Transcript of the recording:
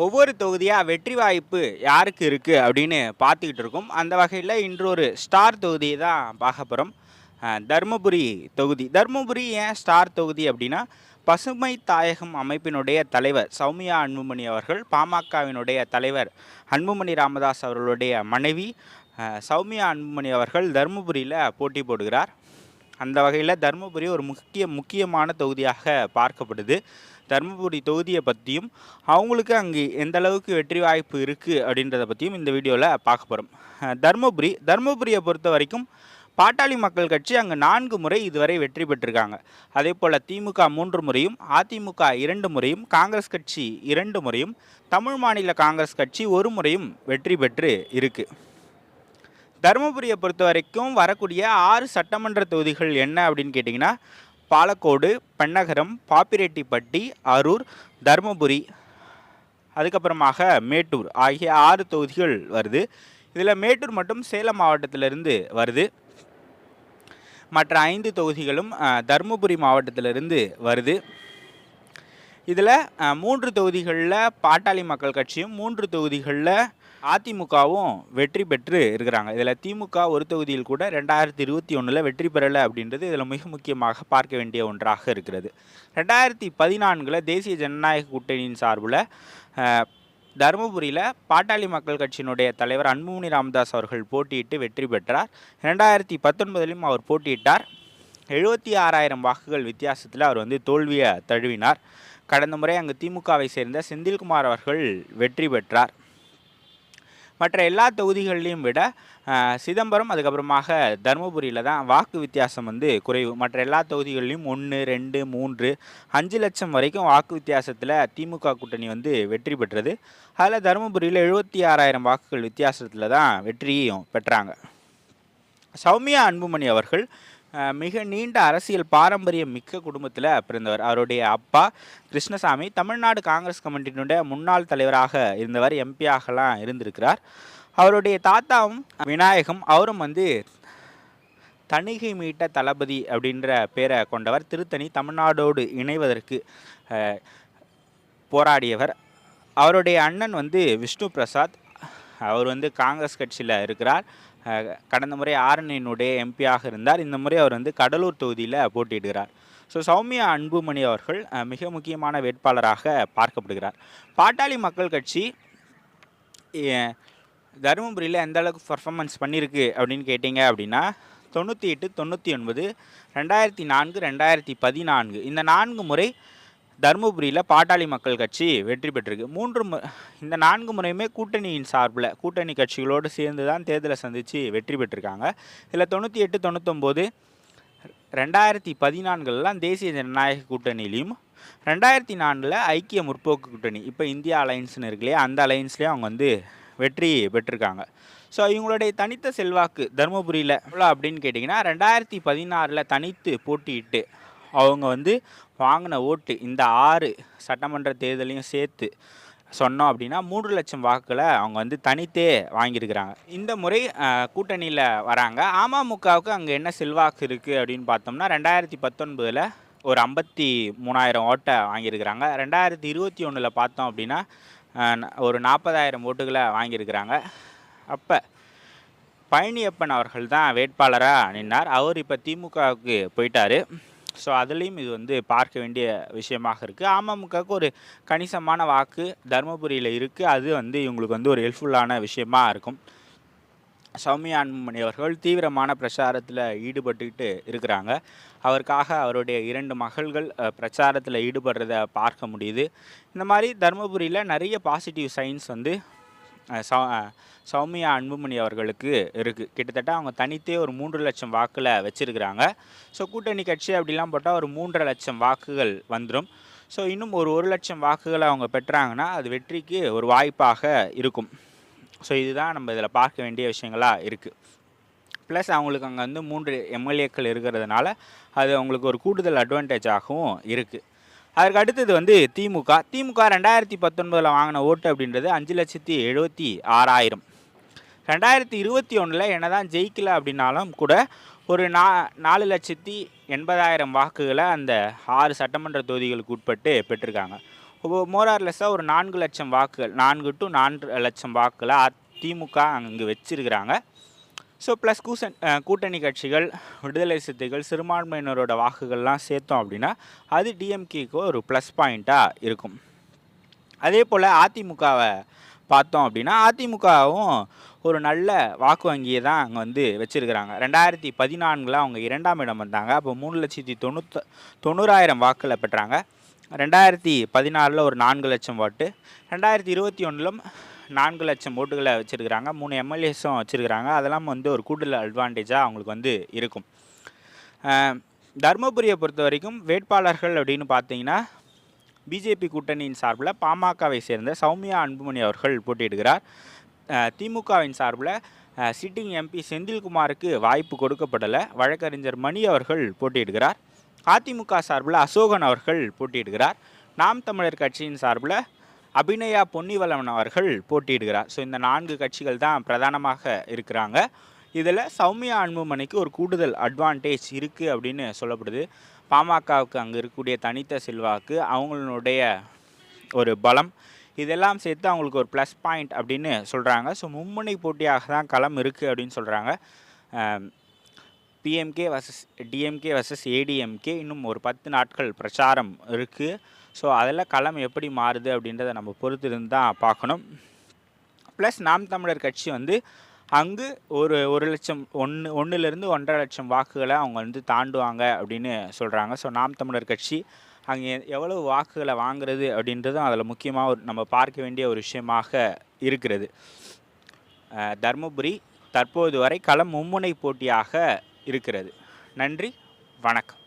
ஒவ்வொரு தொகுதியாக வெற்றி வாய்ப்பு யாருக்கு இருக்குது அப்படின்னு பார்த்துக்கிட்டு இருக்கோம். அந்த வகையில் இன்று ஒரு ஸ்டார் தொகுதியை தான் பார்க்க போகிறோம் தருமபுரி தொகுதி. தருமபுரி ஏன் ஸ்டார் தொகுதி அப்படின்னா பசுமை தாயகம் அமைப்பினுடைய தலைவர் சௌமியா அன்புமணி அவர்கள் பாமகவினுடைய தலைவர் அன்புமணி ராமதாஸ் அவர்களுடைய மனைவி சௌமியா அன்புமணி அவர்கள் தருமபுரியில் போட்டி போடுகிறார். அந்த வகையில் தருமபுரி ஒரு முக்கிய முக்கியமான தொகுதியாக பார்க்கப்படுது. தருமபுரி தொகுதியை பற்றியும் அவங்களுக்கு அங்கே எந்த அளவுக்கு வெற்றி வாய்ப்பு இருக்குது அப்படின்றத பற்றியும் இந்த வீடியோவில் பார்க்க போகிறோம் தருமபுரி தருமபுரியை பொறுத்த வரைக்கும் பாட்டாளி மக்கள் கட்சி அங்கு நான்கு முறை இதுவரை வெற்றி பெற்றிருக்காங்க. அதே போல் திமுக மூன்று முறையும் அதிமுக இரண்டு முறையும் காங்கிரஸ் கட்சி இரண்டு முறையும் தமிழ் மாநில காங்கிரஸ் கட்சி ஒரு முறையும் வெற்றி பெற்று இருக்குது தருமபுரியை பொறுத்த வரைக்கும் வரக்கூடிய ஆறு சட்டமன்ற தொகுதிகள் என்ன அப்படின்னு கேட்டிங்கன்னா பாலக்கோடு பெண்ணகரம் பாப்பிரெட்டிப்பட்டி அரூர் தருமபுரி அதுக்கப்புறமாக மேட்டூர் ஆகிய ஆறு தொகுதிகள் வருது. இதில் மேட்டூர் மட்டும் சேலம் மாவட்டத்திலிருந்து வருது. மற்ற ஐந்து தொகுதிகளும் தருமபுரி மாவட்டத்திலிருந்து வருது. இதில் மூன்று தொகுதிகளில் பாட்டாளி மக்கள் கட்சியும் மூன்று தொகுதிகளில் அதிமுகவும் வெற்றி பெற்று இருக்கிறாங்க. இதில் திமுக ஒரு தொகுதியில் கூட ரெண்டாயிரத்தி இருபத்தி ஒன்றில் வெற்றி பெறலை அப்படின்றது இதில் மிக முக்கியமாக பார்க்க வேண்டிய ஒன்றாக இருக்கிறது. ரெண்டாயிரத்தி பதினான்கில் தேசிய ஜனநாயக கூட்டணியின் சார்பில் தருமபுரியில் பாட்டாளி மக்கள் கட்சியினுடைய தலைவர் அன்புமணி ராமதாஸ் அவர்கள் போட்டியிட்டு வெற்றி பெற்றார். ரெண்டாயிரத்தி பத்தொன்பதிலும் அவர் போட்டியிட்டார். எழுபத்தி ஆறாயிரம் வாக்குகள் வித்தியாசத்தில் அவர் வந்து தோல்வியை தழுவினார். கடந்த முறை அங்கு திமுகவை சேர்ந்த செந்தில்குமார் அவர்கள் வெற்றி பெற்றார். மற்ற எல்லா தொகுதிகள்லையும் விட சிதம்பரம் அதுக்கப்புறமாக தருமபுரியில் தான் வாக்கு வித்தியாசம் வந்து குறைவு. மற்ற எல்லா தொகுதிகள்லையும் ஒன்று ரெண்டு மூன்று அஞ்சு லட்சம் வரைக்கும் வாக்கு வித்தியாசத்தில் திமுக கூட்டணி வந்து வெற்றி பெற்றது. அதில் தருமபுரியில் எழுபத்தி ஆறாயிரம் வாக்குகள் வித்தியாசத்தில் தான் வெற்றியும் பெற்றாங்க. சௌமியா அன்புமணி அவர்கள் மிக நீண்ட அரசியல் பாரம்பரியம் மிக்க குடும்பத்தில் பிறந்தவர். அவருடைய அப்பா கிருஷ்ணசாமி. தமிழ்நாடு காங்கிரஸ் கமிட்டியினுடைய முன்னாள் தலைவராக இருந்தவர் எம்பியாகலாம் இருந்திருக்கிறார். அவருடைய தாத்தாவும் விநாயகம் அவரும் வந்து தணிகை மீட்ட தளபதி அப்படின்ற பேரை கொண்டவர். திருத்தணி தமிழ்நாடோடு இணைவதற்கு போராடியவர். அவருடைய அண்ணன் வந்து விஷ்ணு பிரசாத். அவர் வந்து காங்கிரஸ் கட்சியில் இருக்கிறார். கடந்த முறை ஆரணியினுடைய எம்பியாக இருந்தார். இந்த முறை அவர் வந்து கடலூர் தொகுதியில் போட்டியிடுகிறார். ஸோ சௌமியா அன்புமணி அவர்கள் மிக முக்கியமான வேட்பாளராக பார்க்கப்படுகிறார். பாட்டாளி மக்கள் கட்சி தருமபுரியில் எந்த அளவுக்கு பர்ஃபார்மன்ஸ் பண்ணியிருக்கு அப்படின்னு கேட்டிங்க அப்படின்னா தொண்ணூற்றி எட்டு தொண்ணூற்றி ஒன்பது ரெண்டாயிரத்தி நான்கு ரெண்டாயிரத்தி பதினான்கு இந்த நான்கு முறை தருமபுரியில் பாட்டாளி மக்கள் கட்சி வெற்றி பெற்றிருக்கு. மூன்று மு இந்த நான்கு முறையுமே கூட்டணியின் சார்பில் கூட்டணி கட்சிகளோடு சேர்ந்து தான் தேர்தலை சந்தித்து வெற்றி பெற்றிருக்காங்க. இதில் தொண்ணூற்றி எட்டு தொண்ணூத்தொம்போது ரெண்டாயிரத்தி பதினான்குலலாம் தேசிய ஜனநாயக கூட்டணியிலையும் ரெண்டாயிரத்தி நான்கில் ஐக்கிய முற்போக்கு கூட்டணி இப்போ இந்தியா அலையன்ஸ்னு இருக்கு இல்லையா அந்த அலையன்ஸ்லேயும் அவங்க வந்து வெற்றி பெற்றிருக்காங்க. ஸோ இவங்களுடைய தனித்த செல்வாக்கு தருமபுரியில் எவ்வளோ அப்படின்னு கேட்டிங்கன்னா ரெண்டாயிரத்தி பதினாறில் தனித்து போட்டியிட்டு அவங்க வந்து வாங்கின ஓட்டு இந்த ஆறு சட்டமன்ற தேர்தலையும் சேர்த்து சொன்னோம் அப்படின்னா மூன்று லட்சம் வாக்குகளை அவங்க வந்து தனித்தே வாங்கியிருக்கிறாங்க. இந்த முறை கூட்டணியில் வராங்க. அமமுகவுக்கு அங்கே என்ன செல்வாக்கு இருக்குது அப்படின்னு பார்த்தோம்னா ரெண்டாயிரத்தி பத்தொன்பதில் ஒரு ஐம்பத்தி மூணாயிரம் ஓட்டை வாங்கியிருக்கிறாங்க. ரெண்டாயிரத்தி இருபத்தி ஒன்றில் பார்த்தோம் அப்படின்னா ஒரு நாற்பதாயிரம் ஓட்டுகளை வாங்கியிருக்கிறாங்க. அப்போ பழனியப்பன் அவர்கள் தான் வேட்பாளராக நின்னார். அவர் இப்போ திமுகவுக்கு போயிட்டார். ஸோ அதுலேயும் இது வந்து பார்க்க வேண்டிய விஷயமாக இருக்குது அமமுகவுக்கு ஒரு கணிசமான வாக்கு தருமபுரியில் இருக்குது அது வந்து இவங்களுக்கு வந்து ஒரு ஹெல்ப்ஃபுல்லான விஷயமாக இருக்கும். சௌமியா அன்புமணி அவர்கள் தீவிரமான பிரச்சாரத்தில் ஈடுபட்டுக்கிட்டு இருக்கிறாங்க. அவருக்காக அவருடைய இரண்டு மகள்கள் பிரச்சாரத்தில் ஈடுபடுறத பார்க்க முடியுது. இந்த மாதிரி தருமபுரியில் நிறைய பாசிட்டிவ் சைன்ஸ் வந்து சௌமியா அன்புமணி அவர்களுக்கு இருக்குது கிட்டத்தட்ட அவங்க தனித்தே ஒரு மூன்று லட்சம் வாக்கில் வச்சுருக்கிறாங்க. ஸோ கூட்டணி கட்சி அப்படிலாம் போட்டால் ஒரு மூன்றரை லட்சம் வாக்குகள் வந்துடும் ஸோ இன்னும் ஒரு ஒரு லட்சம் வாக்குகளை அவங்க பெற்றாங்கன்னா அது வெற்றிக்கு ஒரு வாய்ப்பாக இருக்கும். ஸோ இதுதான் நம்ம இதில் பார்க்க வேண்டிய விஷயங்களாக இருக்குது ப்ளஸ் அவங்களுக்கு அங்கே வந்து மூன்று எம்எல்ஏக்கள் இருக்கிறதுனால அது அவங்களுக்கு ஒரு கூடுதல் அட்வான்டேஜாகவும் இருக்குது அதற்கு அடுத்தது வந்து திமுக. திமுக ரெண்டாயிரத்தி பத்தொன்பதில் வாங்கின ஓட்டு அப்படின்றது அஞ்சு லட்சத்தி எழுபத்தி ஆறாயிரம். ரெண்டாயிரத்தி இருபத்தி ஒன்றில் என்ன தான் ஜெயிக்கல அப்படின்னாலும் கூட ஒரு நா நாலு லட்சத்தி எண்பதாயிரம் வாக்குகளை அந்த ஆறு சட்டமன்ற தொகுதிகளுக்கு உட்பட்டு பெற்றிருக்காங்க. மோரார்லெஸ்ஸாக ஒரு நான்கு லட்சம் வாக்குகள் நான்கு டு நான்கு லட்சம் வாக்குகளை திமுக அங்கே வச்சிருக்கிறாங்க. ஸோ ப்ளஸ் கூசன் கூட்டணி கட்சிகள் விடுதலை சிறுத்தைகள் சிறுபான்மையினரோட வாக்குகள்லாம் சேர்த்தோம் அப்படின்னா அது டிஎம்கேக்கு ஒரு ப்ளஸ் பாயிண்ட்டாக இருக்கும். அதே போல் அதிமுகவை பார்த்தோம் அப்படின்னா அதிமுகவும் ஒரு நல்ல வாக்கு வங்கியை தான் அங்கே வந்து வச்சுருக்கிறாங்க. ரெண்டாயிரத்தி பதினான்கில் அவங்க இரண்டாம் இடம் வந்தாங்க. அப்போ மூணு லட்சத்தி தொண்ணூத்த தொண்ணூறாயிரம் வாக்களை பெற்றாங்க. ரெண்டாயிரத்தி பதினாறில் ஒரு நான்கு லட்சம் வாட்டு ரெண்டாயிரத்தி இருபத்தி ஒன்றிலும் நான்கு லட்சம் ஓட்டுகளை வச்சுருக்கிறாங்க மூணு எம்எல்ஏஸும் வச்சுருக்கிறாங்க. அதெல்லாம் வந்து ஒரு கூடுதல் அட்வான்டேஜாக அவங்களுக்கு வந்து இருக்கும். தருமபுரியை பொறுத்த வரைக்கும் வேட்பாளர்கள் அப்படின்னு பார்த்தீங்கன்னா பிஜேபி கூட்டணியின் சார்பில் பாமகவை சேர்ந்த சௌமியா அன்புமணி அவர்கள் போட்டியிடுகிறார். திமுகவின் சார்பில் சிட்டிங் எம்பி செந்தில்குமாருக்கு வாய்ப்பு கொடுக்கப்படலை. வழக்கறிஞர் மணி அவர்கள் போட்டியிடுகிறார். அதிமுக சார்பில் அசோகன் அவர்கள் போட்டியிடுகிறார். நாம் தமிழர் கட்சியின் சார்பில் அபிநயா பொன்னிவளவன் அவர்கள் போட்டியிடுகிறார். ஸோ இந்த நான்கு கட்சிகள் தான் பிரதானமாக இருக்கிறாங்க. இதில் சௌமியா அன்புமணிக்கு ஒரு கூடுதல் அட்வான்டேஜ் இருக்குது அப்படின்னு சொல்லப்படுது. பாமகவுக்கு அங்கே இருக்கக்கூடிய தனித்த செல்வாக்கு அவங்களுடைய ஒரு பலம் இதெல்லாம் சேர்த்து அவங்களுக்கு ஒரு ப்ளஸ் பாயிண்ட் அப்படின்னு சொல்கிறாங்க ஸோ மும்முனை போட்டியாக தான் களம் இருக்குது அப்படின்னு சொல்கிறாங்க PMK versus DMK versus ADMK இன்னும் ஒரு பத்து நாட்கள் பிரச்சாரம் இருக்குது ஸோ அதில் களம் எப்படி மாறுது அப்படின்றத நம்ம பொறுத்து இருந்து தான் பார்க்கணும். ப்ளஸ் நாம் தமிழர் கட்சி வந்து அங்கு ஒரு ஒரு லட்சம் ஒன்று ஒன்றுலேருந்து ஒன்றரை லட்சம் வாக்குகளை அவங்க வந்து தாண்டுவாங்க அப்படின்னு சொல்கிறாங்க ஸோ நாம் தமிழர் கட்சி அங்கே எவ்வளவு வாக்குகளை வாங்குறது அப்படின்றதும் அதில் முக்கியமாக ஒரு நம்ம பார்க்க வேண்டிய ஒரு விஷயமாக இருக்கிறது. தருமபுரி தர்மபுரி தற்போது வரை களம் மும்முனை போட்டியாக இருக்கிறது. நன்றி வணக்கம்.